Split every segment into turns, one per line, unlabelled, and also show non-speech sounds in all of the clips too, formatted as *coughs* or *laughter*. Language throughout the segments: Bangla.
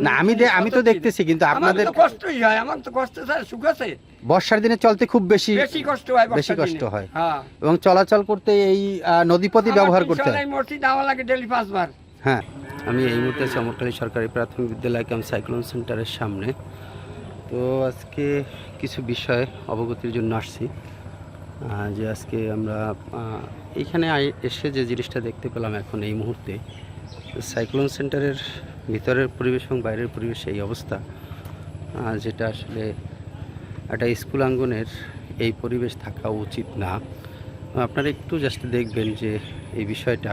না আমি তো দেখতেছি কিন্তু আপনাদের
কষ্টই হয় আমার তো কষ্ট স্যার সুখ আছে।
বর্ষার দিনে চলতে খুব বেশি
বেশি কষ্ট হয়
বেশি কষ্ট হয়।
হ্যাঁ।
এবং চলাচল করতে এই নদীপথই ব্যবহার করতে হয়।
লাগে ডেলি পাঁচবার।
হ্যাঁ আমি এই মুহূর্তে সরকারি প্রাথমিক বিদ্যালয় ক্যাম্প সাইক্লোন সেন্টারের সামনে। তো আজকে কিছু বিষয় অবগতির জন্য আসছি। যে আজকে আমরা আহ, এইখানে এসে যে জিনিসটা দেখতে পেলাম এখন এই মুহূর্তে সাইক্লোন সেন্টারের ভিতরের পরিবেশ এবং বাইরের পরিবেশ এই অবস্থা। যেটা আসলে একটা স্কুল আঙ্গনের এই পরিবেশ থাকা উচিত না। আপনারা একটু জাস্ট দেখবেন যে এই বিষয়টা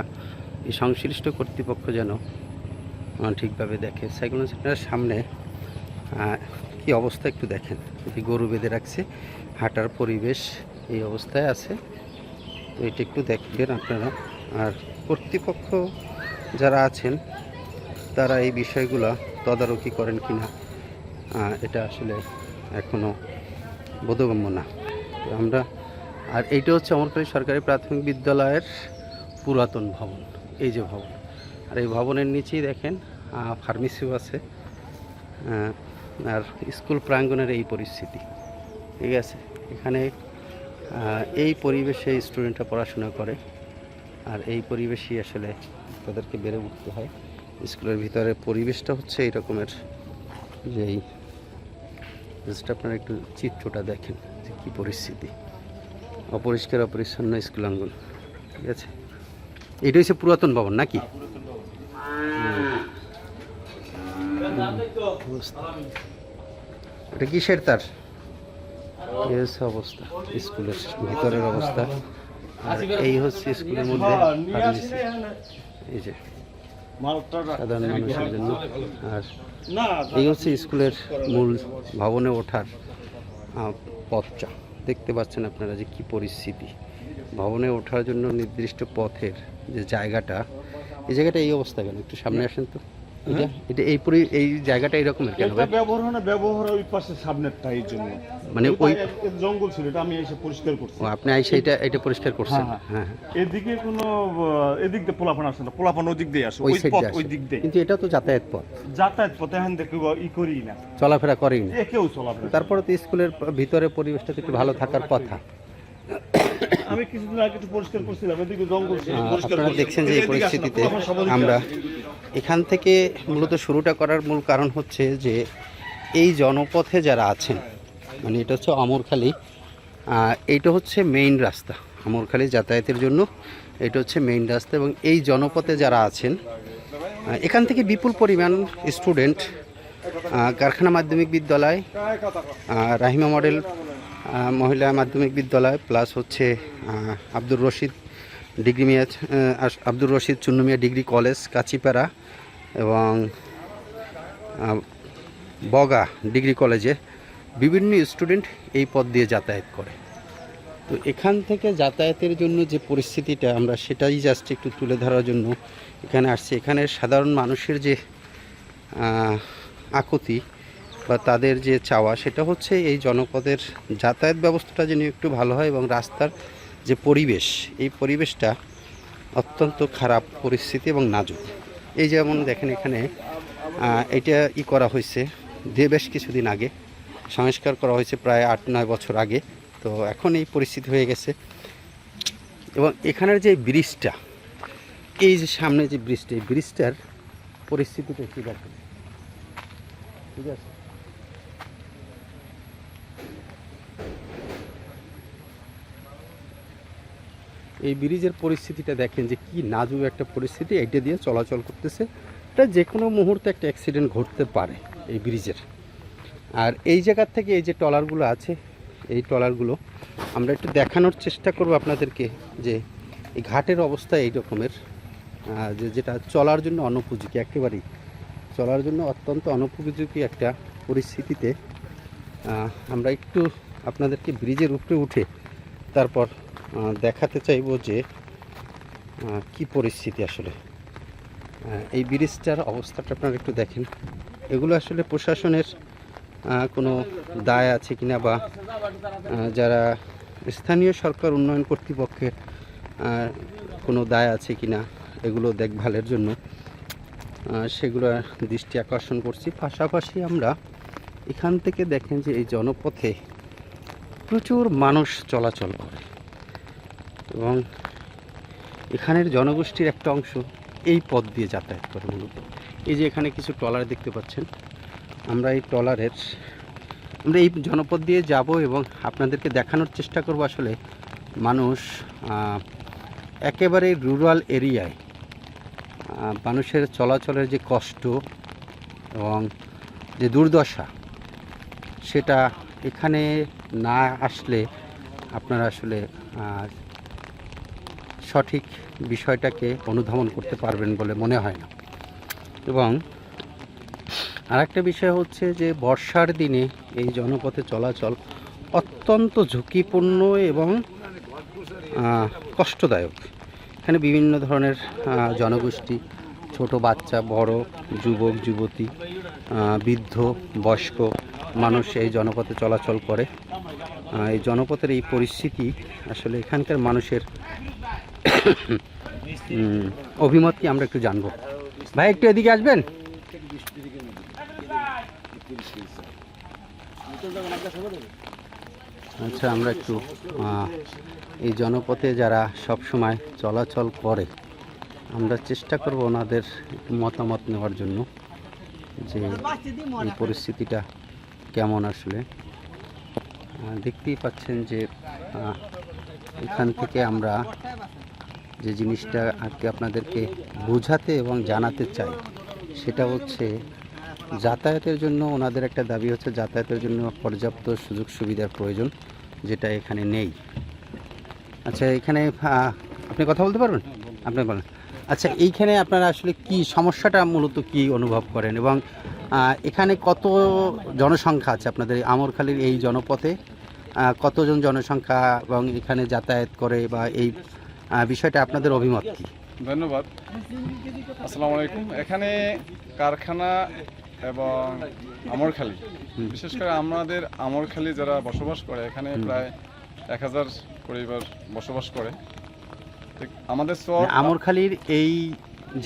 এই সংশ্লিষ্ট কর্তৃপক্ষ যেন ঠিকভাবে দেখে। সাইক্লোন সেন্টারের সামনে কি অবস্থা একটু দেখেন। এই গরু বেঁধে রাখছে, হাঁটার পরিবেশ এই অবস্থায় আছে। তো এটা একটু দেখবেন আপনারা। আর কর্তৃপক্ষ যারা আছেন তারা এই বিষয়গুলো তদারকি করেন কি না এটা আসলে এখনও বোধগম্য না। আমরা, আর এইটা হচ্ছে অমরকালী সরকারি প্রাথমিক বিদ্যালয়ের পুরাতন ভবন, এই যে ভবন। আর এই ভবনের নিচেই দেখেন ফার্মেসিও আছে আর স্কুল প্রাঙ্গণের এই পরিস্থিতি, ঠিক আছে? এখানে এই পরিবেশে স্টুডেন্টরা পড়াশোনা করে, আর এই পরিবেশই আসলে তাদেরকে বেড়ে উঠতে হয়। স্কুলের ভিতরে পরিবেশটা হচ্ছে এই রকমের যেই জাস্ট আপনারা একটু চিত্রটা দেখেন যে কী পরিস্থিতি। অপরিষ্কার অপরিচ্ছন্ন স্কুল আঙ্গন ঠিক আছে? এটা হচ্ছে পুরাতন ভবন নাকি। এটা কিসের তার? এই হচ্ছে অবস্থা স্কুলের ভিতরের অবস্থা। আর এই হচ্ছে স্কুলের মধ্যে এই যে। সাধারণ মানুষের জন্য। আর এই হচ্ছে স্কুলের মূল ভবনে ওঠার পথটা দেখতে পাচ্ছেন আপনারা যে কি পরিস্থিতি। ভবনে ওঠার জন্য নির্দিষ্ট পথের যে জায়গাটা এই জায়গাটা এই অবস্থা কেন? একটু সামনে আসেন তো। এটা এটা এই পরি এই জায়গাটা এরকমের কেন
এটা ব্যবহার না ব্যবহার ওই পাশে এই জন্য।
মানে ওই-
জঙ্গল ছিল এটা আমি এসে পরিষ্কার করছি।
আপনি আইসা এটা এটা পরিষ্কার করছেন।
হ্যাঁ,
হ্যাঁ হ্যাঁ।
এদিকে কোনো এদিক দিয়ে পোলাপান আসে না পোলাপান ওই দিক দিয়ে আসে
ওই
পথ ওই দিক দিয়ে।
কিন্তু এটা তো যাতায়াত পথ।
যাতায়াত পথে এখন ই করি না।
চলাফেরা করেই না।
কেউ চলাফেরা
তারপরে তো স্কুলের ভিতরে পরিবেশটা একটু ভালো থাকার কথা।
আমি কিছুদিন আগে একটু পরিষ্কার করছিলাম এদিকে জঙ্গল ছিল, পরিষ্কার
দেখছেন যে এই পরিস্থিতিতে আমরা। এখান থেকে মূলত শুরুটা করার মূল কারণ হচ্ছে যে এই জনপথে যারা আছেন মানে এটা হচ্ছে অমরখালি এইটা হচ্ছে মেইন রাস্তা অমরখালি যাতায়াতের জন্য এটা হচ্ছে মেইন রাস্তা এবং এই জনপথে যারা আছেন এখান থেকে বিপুল পরিমাণ স্টুডেন্ট কারখানা মাধ্যমিক বিদ্যালয় রাহিমা মডেল মহিলা মাধ্যমিক বিদ্যালয় প্লাস হচ্ছে Abdur Rashid degree Mia Abdur Rashid Chunnumia degree college Kachipara এবং বগা ডিগ্রি কলেজে বিভিন্ন স্টুডেন্ট এই পথ দিয়ে যাতায়াত করে। তো এখান থেকে যাতায়াতের জন্য যে পরিস্থিতিটা, আমরা সেটাই জাস্ট একটু তুলে ধরার জন্য এখানে আসছি। এখানে সাধারণ মানুষের যে আকুতি বা তাদের যে চাওয়া, সেটা হচ্ছে এই জনপদের যাতায়াত ব্যবস্থাটা যেন একটু ভালো হয় এবং রাস্তার যে পরিবেশ, এই পরিবেশটা অত্যন্ত খারাপ পরিস্থিতি এবং নাজুক। এই যেমন দেখেন এখানে এটা ই করা হয়েছে দিয়ে বেশ কিছুদিন আগে। সংস্কার করা হয়েছে প্রায় আট, নয় বছর আগে। তো এখন এই পরিস্থিতি হয়ে গেছে। এবং এখানের যে ব্রিজটা, এই যে সামনে যে ব্রিজটা, এই ব্রিজটার পরিস্থিতিটা কী দেখেন? ঠিক আছে? এই ব্রিজের পরিস্থিতিটা দেখেন যে কি নাজুক একটা পরিস্থিতি এটা দিয়ে চলাচল করতেছে। এটা যে কোনো মুহূর্তে একটা অ্যাক্সিডেন্ট ঘটতে পারে এই ব্রিজের। আর এই জায়গার থেকে এই যে ট্রলারগুলো আছে, এই ট্রলারগুলো, আমরা একটু দেখানোর চেষ্টা করব আপনাদেরকে যে এই ঘাটের অবস্থা এই রকমের যে যেটা চলার জন্য অনুপযোগী, একেবারেই চলার জন্য অত্যন্ত অনুপযোগী একটা পরিস্থিতিতে আমরা একটু আপনাদেরকে ব্রিজের উপরে উঠে তারপর দেখাতে চাইব যে কি পরিস্থিতি আসলে? এই ব্রিজটার অবস্থাটা আপনারা একটু দেখেন। এগুলো আসলে প্রশাসনের কোনো দায় আছে কিনা বা যারা স্থানীয় সরকার উন্নয়ন কর্তৃপক্ষের কোনো দায় আছে কিনা এগুলো দেখভালের জন্য সেগুলো দৃষ্টি আকর্ষণ করছি। পাশাপাশি আমরা এখান থেকে দেখেন যে এই জনপথে প্রচুর মানুষ চলাচল করে। এবং এখানের জনগোষ্ঠীর একটা অংশ এই পথ দিয়ে যাতায়াত করে মূলত। এই যে এখানে কিছু ট্রলার দেখতে পাচ্ছেন, আমরা এই ট্রলারের, আমরা এই জনপদ দিয়ে যাব এবং আপনাদেরকে দেখানোর চেষ্টা করব আসলে মানুষ একেবারে রুরাল এরিয়ায় মানুষের চলাচলের যে কষ্ট এবং যে দুর্দশা, সেটা এখানে না আসলে আপনারা আসলে সঠিক বিষয়টাকে অনুধাবন করতে পারবেন বলে মনে হয় না। এবং আরেকটা বিষয় হচ্ছে যে, বর্ষার দিনে এই জনপথে চলাচল অত্যন্ত ঝুঁকিপূর্ণ এবং কষ্টদায়ক। এখানে বিভিন্ন ধরনের জনগোষ্ঠী, ছোট বাচ্চা, বড়, যুবক, যুবতী বৃদ্ধ, বয়স্ক মানুষ এই জনপথে চলাচল করে। এই জনপথের এই পরিস্থিতি আসলে এখানকার মানুষের অভিমত কি আমরা একটু জানব? ভাই, একটু এদিকে আসবেন? আচ্ছা আমরা একটু এই জনপথে যারা সব সময় চলাচল করে, আমরা চেষ্টা করব ওনাদের একটু মতামত নেওয়ার জন্য যে এই পরিস্থিতিটা কেমন আসলে। দেখতেই পাচ্ছেন যে এখান থেকে আমরা যে জিনিসটা আজকে আপনাদেরকে বোঝাতে এবং জানাতে চাই, সেটা হচ্ছে যাতায়াতের জন্য ওনাদের একটা দাবি হচ্ছে যাতায়াতের জন্য পর্যাপ্ত সুযোগ সুবিধার প্রয়োজন, যেটা এখানে নেই। আচ্ছা এখানে আপনি কথা বলতে পারবেন? আপনি বলেন। আচ্ছা এইখানে আপনারা আসলে কি সমস্যাটা মূলত কি অনুভব করেন? এবং এখানে কত জনসংখ্যা আছে আপনাদের? আমরখালীর এই জনপথে কতজন জনসংখ্যা এবং এখানে যাতায়াত করে বা এই বিষয়টা আপনাদের অভিমত কি?
ধন্যবাদ। আসসালামু আলাইকুম। এখানে কারখানা এবং আমরখালি। বিশেষ করে আমাদের আমরখালি যারা বসবাস করে এখানে প্রায় এক হাজার পরিবার বসবাস করে। আমাদের চর
আমরখালীর এই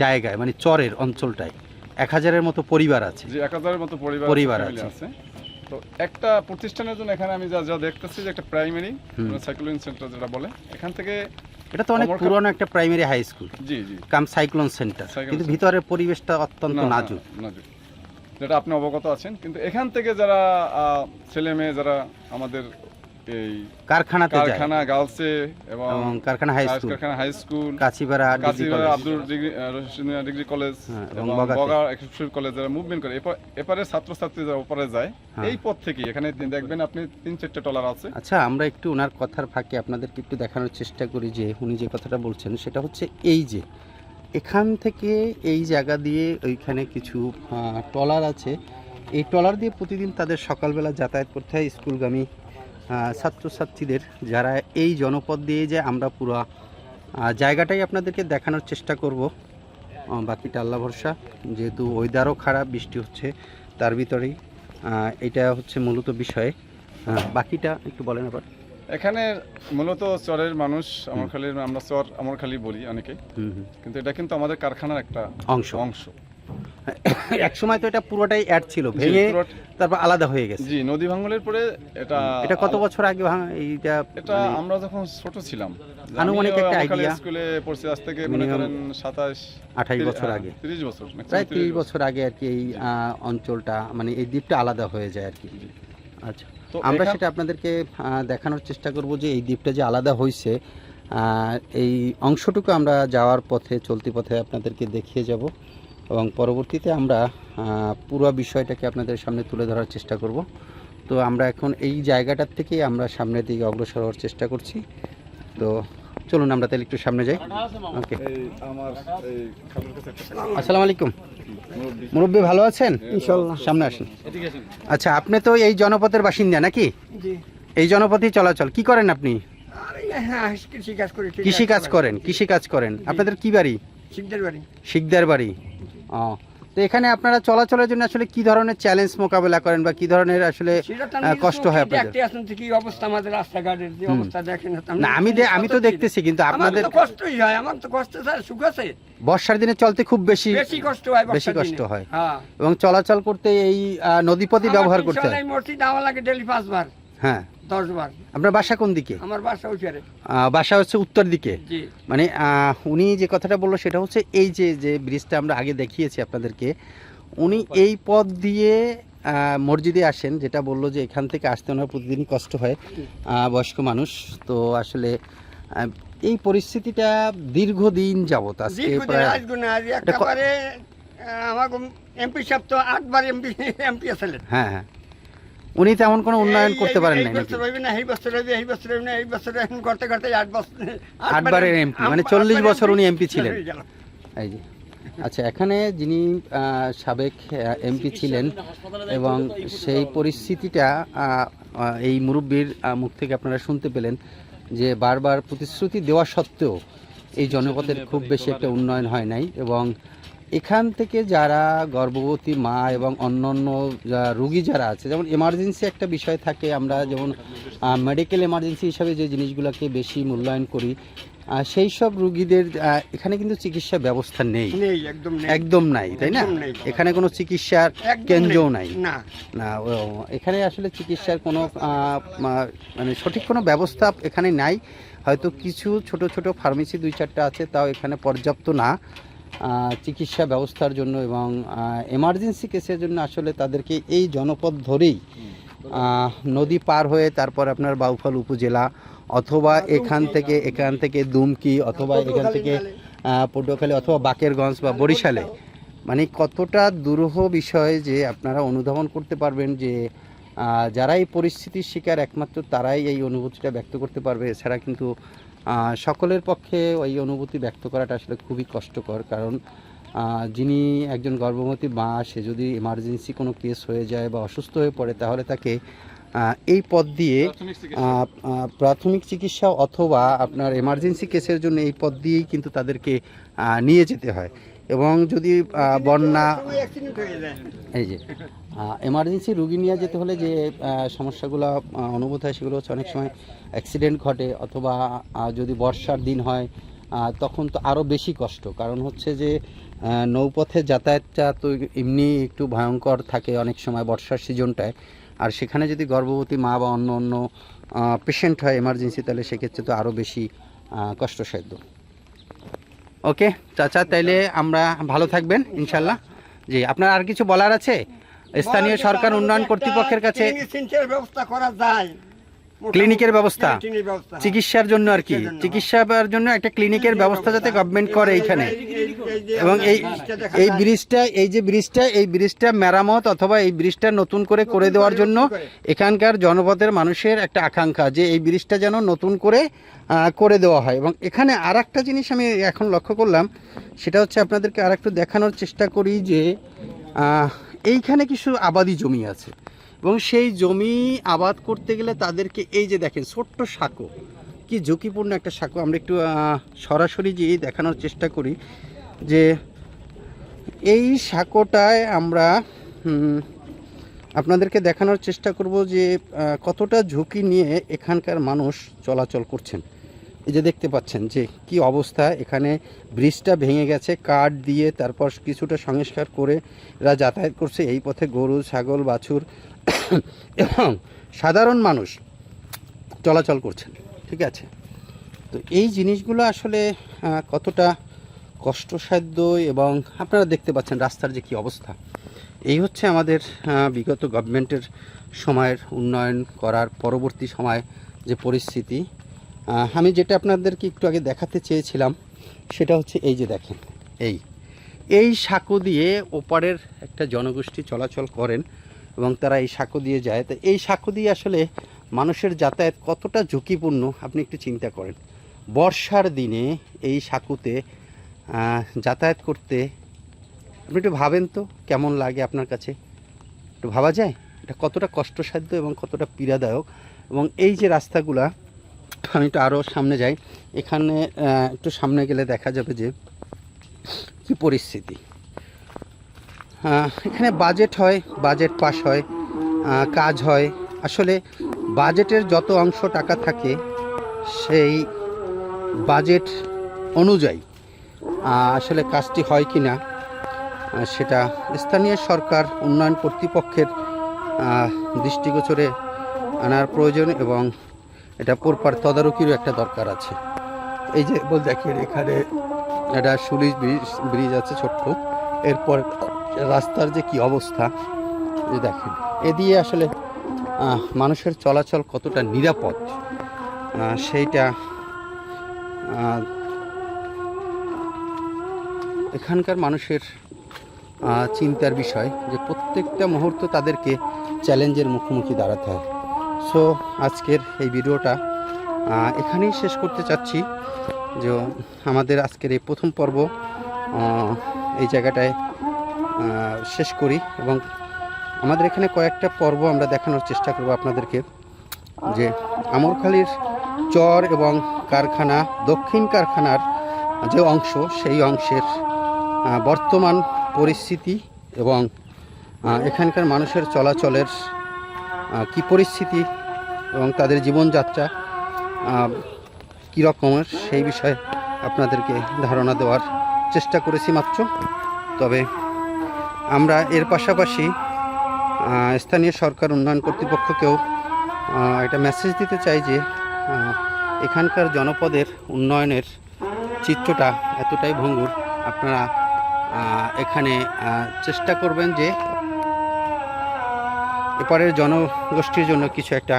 জায়গায় মানে চরের অঞ্চলটায় এক হাজারের মতো পরিবার আছে।
যে এক হাজারের মতো পরিবার
পরিবার আছে।
তো একটা প্রতিষ্ঠানের জন্য এখানে আমি যা যা দেখতেছি যে একটা প্রাইমারি
হুম।
সাইক্লোইন সেন্টার যেটা বলে এখান থেকে
এটা তো অনেক পুরনো একটা প্রাইমারি হাই স্কুল
জি জি।
কাম সাইক্লোন সেন্টার কিন্তু ভিতরের পরিবেশটা অত্যন্ত নাজুক।
নাজুক। যেটা আপনি অবগত আছেন। কিন্তু এখান থেকে যারা আহ, ছেলে মেয়ে যারা আমাদের এই
কারখানাতে যায়।
কারখানা গার্লসে এবং
কারখানা হাই স্কুল
কারখানা high school
Kachipara
Kachipara Abdul degree degree college
হ্যাঁ, এবং
বগা কলেজ যারা মুভমেন্ট করে। এপার- ছাত্রছাত্রী যারা ওপারে যায়
হ্যাঁ।
এই পথ থেকে এখানে দেখবেন আপনি তিন চারটে টলার আছে।
আচ্ছা আমরা একটু ওনার কথার ফাঁকে আপনাদেরকে একটু দেখানোর চেষ্টা করি যে উনি যে কথাটা বলছেন সেটা হচ্ছে এই যে এখান থেকে এই জায়গা দিয়ে ওইখানে কিছু আহ, ট্রলার আছে। এই ট্রলার দিয়ে প্রতিদিন তাদের সকালবেলা যাতায়াত করতে হয় স্কুলগামী ছাত্রছাত্রীদের যারা এই জনপদ দিয়ে যে আমরা পুরো জায়গাটাই আপনাদেরকে দেখানোর চেষ্টা করব। বাকিটা আল্লাহ ভরসা যেহেতু ওয়েদারও খারাপ বৃষ্টি হচ্ছে তার ভিতরেই। এটা হচ্ছে মূলত বিষয়ে। বাকিটা একটু বলেন আবার।
এখানে মূলত চরের মানুষ আমরখালীর আমরা চর আমরখালী বলি অনেকে। কিন্তু এটা কিন্তু আমাদের কারখানার একটা
অংশ।
অংশ।
এক সময় তো এটা পুরোটাই অ্যাড ছিল ভেঙে তারপর আলাদা হয়ে গেছে।
জি নদী ভাঙলের পরে এটা
এটা কত বছর আগে ভাঙা এইটা
এটা
মানে
আমরা যখন ছোট ছিলাম
আনুমানিক একটা idea?
স্কুলে পড়ছি আজ থেকে মনে করেন সাতাশ
আঠাশ বছর আগে।
তিরিশ বছর
প্রায়
30
বছর। আগে আর কি এই অঞ্চলটা মানে এই দ্বীপটা আলাদা হয়ে যায় আর কি। আচ্ছা
তো
আমরা সেটা আপনাদেরকে দেখানোর চেষ্টা করব যে এই দ্বীপটা যে আলাদা হয়েছে এই অংশটুকু আমরা যাওয়ার পথে চলতি পথে আপনাদেরকে দেখিয়ে যাব। এবং পরবর্তীতে আমরা পুরো বিষয়টাকে আপনাদের সামনে তুলে ধরার চেষ্টা করব। তো আমরা এখন এই জায়গাটার থেকে আমরা সামনের দিকে অগ্রসর হওয়ার চেষ্টা করছি। তো চলুন আমরা তাহলে একটু সামনে যাই। ওকে।
এই আমার এই খালুর কাছে একটা
আসসালামু আলাইকুম।
মুরব্বি।
ভালো আছেন? সামনে আসেন। আচ্ছা আপনি তো এই জনপথের বাসিন্দা নাকি? এই জনপথেই চলাচল কি করেন আপনি?
হ্যাঁ কৃষি কাজ করি
কৃষি কাজ করেন কৃষি কাজ করেন। আপনাদের কি বাড়ি?
বাড়ি।
শিকদার বাড়ি। ও। তো এখানে আপনারা চলাচলের জন্য আসলে কি ধরনের চ্যালেঞ্জ মোকাবেলা করেন বা কি ধরনের আসলে কষ্ট হয় আপনাদের?
কি অবস্থা আমাদের রাস্তাঘাটের যে অবস্থা দেখেন
না আমি আমি তো দেখতেছি কিন্তু আপনাদের
কষ্টই হয় আমার তো কষ্ট স্যার সুখ আছে।
বর্ষার দিনে চলতে খুব বেশি
বেশি কষ্ট হয়
বেশি কষ্ট হয়।
হ্যাঁ।
এবং চলাচল করতে এই নদীপথই ব্যবহার করতে হয়।
মসজিদ আমার লাগে ডেলি পাঁচবার।
হ্যাঁ।
দশ
আপনার বাসা কোন দিকে?
আমার বাসা উচারে
বাসা হচ্ছে উত্তর দিকে? মানে উনি যে কথাটা বলল সেটা হচ্ছে এই যে যে ব্রিজটা আমরা আগে দেখিয়েছি আপনাদেরকে উনি এই পথ দিয়ে মসজিদে আসেন যেটা বলল যে এখান থেকে আসতে ওনার প্রতিদিনই কষ্ট হয় আহ, বয়স্ক মানুষ। তো আসলে এই পরিস্থিতিটা দীর্ঘদিন যাবত আজকে
আমার এমপি সাহেব তো আটবার এমপি এমপি আছিলেন।
হ্যাঁ হ্যাঁ। উনি তেমন কোনো উন্নয়ন করতে পারেন নাই নাকি
এই বছর হইবে এই বছর হইবে না এই বছর এখন করতে করতে আট বছর
আটবারের MP, মানে 40 বছর উনি MP ছিলেন। এই যে আচ্ছা এখানে যিনি সাবেক এমপি ছিলেন এবং সেই পরিস্থিতিটা এই মুরব্বীর মুখ থেকে আপনারা শুনতে পেলেন যে বারবার প্রতিশ্রুতি দেওয়া সত্ত্বেও এই জনপদের খুব বেশি একটা উন্নয়ন হয় নাই এবং এখান থেকে যারা গর্ভবতী মা এবং অন্যান্য যা- রুগী যারা আছে যেমন এমার্জেন্সি একটা বিষয় থাকে আমরা যেমন মেডিকেল এমার্জেন্সি হিসাবে যে জিনিসগুলোকে বেশি মূল্যায়ন করি সেই সব রুগীদের এখানে কিন্তু চিকিৎসা ব্যবস্থা নেই।
একদম
একদম নাই তাই না? এখানে কোনো চিকিৎসার কেন্দ্রও নাই।
না।
এখানে আসলে চিকিৎসার কোনো মানে সঠিক কোনো ব্যবস্থা এখানে নাই। হয়তো কিছু ছোট ছোট ফার্মেসি দুই চারটা আছে তাও এখানে পর্যাপ্ত না। চিকিৎসা ব্যবস্থার জন্য এবং এমার্জেন্সি কেসের জন্য আসলে তাদেরকে এই জনপদ ধরেই নদী পার হয়ে তারপর আপনার বাউফল উপজেলা অথবা এখান থেকে এখান থেকে দুমকি অথবা এখান থেকে পটুয়াখালী অথবা বাকেরগঞ্জ বা বরিশালে। মানে কতটা দুরূহ বিষয় যে আপনারা অনুধাবন করতে পারবেন যে আহ, যারা এই পরিস্থিতির শিকার একমাত্র তারাই এই অনুভূতিটা ব্যক্ত করতে পারবে। এছাড়া কিন্তু সকলের পক্ষে ওই অনুভূতি ব্যক্ত করাটা আসলে খুবই কষ্টকর কারণ যিনি একজন গর্ভবতী মা সে যদি এমার্জেন্সি কোনো কেস হয়ে যায় বা অসুস্থ হয়ে পড়ে তাহলে তাকে এই পথ দিয়ে
প্রাথমিক চিকিৎসা।
অথবা আপনার এমার্জেন্সি কেসের জন্য এই পথ দিয়েই কিন্তু তাদেরকে নিয়ে যেতে হয় এবং যদি বন্যা এই যে এমার্জেন্সি রুগী নিয়ে যেতে হলে যে সমস্যাগুলো অনুভূত হয় সেগুলো হচ্ছে অনেক সময় অ্যাক্সিডেন্ট ঘটে অথবা যদি বর্ষার দিন হয় তখন তো আরও বেশি কষ্ট। কারণ হচ্ছে যে নৌপথে যাতায়াতটা তো এমনি একটু ভয়ঙ্কর থাকে অনেক সময় বর্ষার সিজনটায়। আর সেখানে যদি গর্ভবতী মা বা অন্য অন্য পেশেন্ট হয় এমার্জেন্সি তাহলে সেক্ষেত্রে তো আরও বেশি কষ্টসাধ্য। ওকে চাচা, তাইলে আমরা ভালো থাকবেন, ইনশাল্লাহ। জি, আপনার আর কিছু বলার আছে? স্থানীয় সরকার উন্নয়ন কর্তৃপক্ষের কাছে
ব্যবস্থা করা যায়।
ক্লিনিকের ব্যবস্থা চিকিৎসার জন্য আর কি।
চিকিৎসার জন্য।
একটা ক্লিনিকের ব্যবস্থা যাতে গভর্নমেন্ট করে এইখানে। এবং এই এই ব্রিজটা এই যে ব্রিজটা এই ব্রিজটা মেরামত অথবা এই ব্রিজটা নতুন করে করে দেওয়ার জন্য এখানকার জনপদের মানুষের একটা আকাঙ্ক্ষা যে এই ব্রিজটা যেন নতুন করে করে দেওয়া হয়। এবং এখানে আর একটা জিনিস আমি এখন লক্ষ্য করলাম সেটা হচ্ছে আপনাদেরকে আর একটু দেখানোর চেষ্টা করি যে এইখানে কিছু আবাদি জমি আছে। এবং সেই জমি আবাদ করতে গেলে তাদেরকে এই যে দেখেন, ছোট্ট সাঁকো। কি ঝুঁকিপূর্ণ একটা সাঁকো। আমরা একটু সরাসরি যে দেখানোর চেষ্টা করি যে এই সাঁকোটায় আমরা আপনাদেরকে দেখানোর চেষ্টা করব যে কতটা ঝুঁকি নিয়ে এখানকার মানুষ চলাচল করছেন। এই যে দেখতে পাচ্ছেন যে কি অবস্থা, এখানে ব্রিজটা ভেঙে গেছে, কাঠ দিয়ে তারপর কিছুটা সংস্কার করে এরা যাতায়াত করছে এই পথে গরু, ছাগল, বাছুর *coughs* এবং সাধারণ মানুষ চলাচল করছেন, ঠিক আছে? তো এই জিনিসগুলো আসলে কতটা কষ্টসাধ্য এবং আপনারা দেখতে পাচ্ছেন রাস্তার যে কি অবস্থা। এই হচ্ছে আমাদের বিগত গভর্নমেন্টের সময়ের উন্নয়ন করার পরবর্তী সময় যে পরিস্থিতি। আমি যেটা আপনাদেরকে একটু আগে দেখাতে চেয়েছিলাম, সেটা হচ্ছে এই যে দেখেন, এই এই সাঁকো দিয়ে ওপারের একটা জনগোষ্ঠী চলাচল করেন এবং তারা এই সাঁকো দিয়ে যায়। তো এই সাঁকো দিয়ে আসলে মানুষের যাতায়াত কতটা ঝুঁকিপূর্ণ, আপনি একটু চিন্তা করেন। বর্ষার দিনে এই সাঁকুতে যাতায়াত করতে আপনি একটু ভাবেন তো, কেমন লাগে আপনার কাছে? একটু ভাবা যায়? এটা কতটা কষ্টসাধ্য এবং কতটা পীড়াদায়ক? এবং এই যে রাস্তাগুলা আমি একটু আরও সামনে যাই। এখানে একটু সামনে গেলে দেখা যাবে যে কি পরিস্থিতি। এখানে বাজেট হয় বাজেট পাস হয় কাজ হয়। আসলে বাজেটের যত অংশ টাকা থাকে, সেই বাজেট অনুযায়ী আসলে কাজটি হয় কি না সেটা স্থানীয় সরকার, উন্নয়ন কর্তৃপক্ষের দৃষ্টিগোচরে আনার প্রয়োজন এবং এটা পরপার তদারকিরও একটা দরকার আছে। এই যে বল দেখেন, এখানে একটা সুলিশ ব্রিজ ব্রিজ আছে ছোট্ট। এরপর রাস্তার যে কি অবস্থা যে দেখেন। এ দিয়ে আসলে মানুষের চলাচল কতটা নিরাপদ। সেইটা এখানকার মানুষের চিন্তার বিষয় যে প্রত্যেকটা মুহূর্ত তাদেরকে চ্যালেঞ্জের মুখোমুখি দাঁড়াতে হয়। সো আজকের এই ভিডিওটা এখানেই শেষ করতে চাচ্ছি। যে আমাদের আজকের এই প্রথম পর্ব এই জায়গাটায় শেষ করি এবং আমাদের এখানে কয়েকটা পর্ব আমরা দেখানোর চেষ্টা করব আপনাদেরকে। যে আমরখালির চর এবং কারখানা, দক্ষিণ কারখানার যে অংশ, সেই অংশের বর্তমান পরিস্থিতি এবং এখানকার মানুষের চলাচলের কি পরিস্থিতি এবং তাদের জীবনযাত্রা আহ, কী রকমের সেই বিষয়ে আপনাদেরকে ধারণা দেওয়ার চেষ্টা করেছি মাত্র। তবে আমরা এর পাশাপাশি স্থানীয় সরকার উন্নয়ন কর্তৃপক্ষকেও একটা মেসেজ দিতে চাই যে এখানকার জনপদের উন্নয়নের চিত্রটা এতটাই ভঙ্গুর। আপনারা এখানে চেষ্টা করবেন যে এপারের জনগোষ্ঠীর জন্য কিছু একটা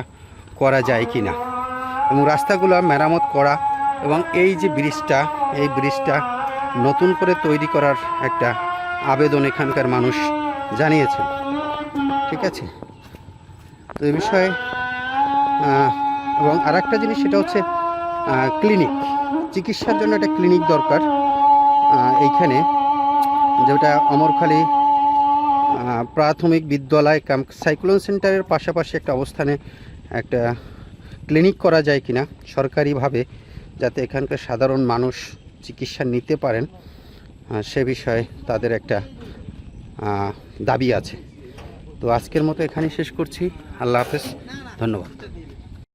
করা যায় কি না এবং রাস্তাগুলো মেরামত করা এবং এই যে ব্রিজটা, এই ব্রিজটা নতুন করে তৈরি করার একটা আবেদন এখানকার মানুষ জানিয়েছেন। ঠিক আছে? তো এ বিষয়ে এবং আর একটা জিনিস সেটা হচ্ছে ক্লিনিক। চিকিৎসার জন্য একটা ক্লিনিক দরকার এইখানে। যেটা অমরখালী প্রাথমিক বিদ্যালয় ক্যাম্প সাইক্লোন সেন্টারের পাশাপাশি একটা অবস্থানে একটা ক্লিনিক করা যায় কিনা সরকারিভাবে যাতে এখানকার সাধারণ মানুষ চিকিৎসা নিতে পারেন সে বিষয়ে তাদের একটা দাবি আছে। তো আজকের মতো এখানেই শেষ করছি। আল্লাহ হাফেজ। ধন্যবাদ।